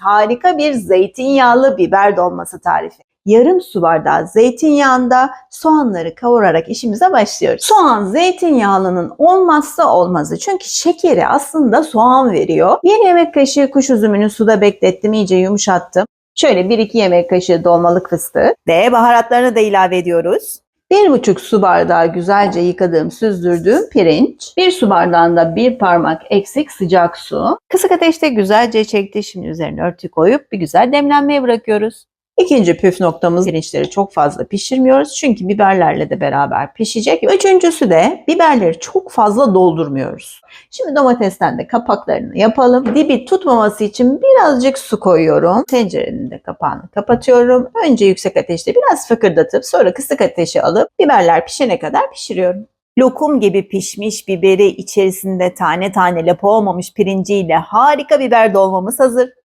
harika bir zeytinyağlı biber dolması tarifi. Yarım su bardağı zeytinyağında soğanları kavurarak işimize başlıyoruz. Soğan zeytinyağlının olmazsa olmazı. Çünkü şekeri aslında soğan veriyor. Bir yemek kaşığı kuş üzümünü suda beklettim, iyice yumuşattım. Şöyle 1-2 yemek kaşığı dolmalık fıstığı ve baharatlarını da ilave ediyoruz. 1,5 su bardağı güzelce yıkadığım, süzdürdüğüm pirinç. 1 su bardağında bir parmak eksik sıcak su. Kısık ateşte güzelce çekti. Şimdi üzerine örtü koyup bir güzel demlenmeye bırakıyoruz. İkinci püf noktamız pirinçleri çok fazla pişirmiyoruz. Çünkü biberlerle de beraber pişecek. Üçüncüsü de biberleri çok fazla doldurmuyoruz. Şimdi domatesten de kapaklarını yapalım. Dibi tutmaması için birazcık su koyuyorum. Tencerenin de kapağını kapatıyorum. Önce yüksek ateşte biraz fıkırdatıp sonra kısık ateşe alıp biberler pişene kadar pişiriyorum. Lokum gibi pişmiş biberi içerisinde tane tane lapa olmamış pirinciyle harika biber dolmamız hazır.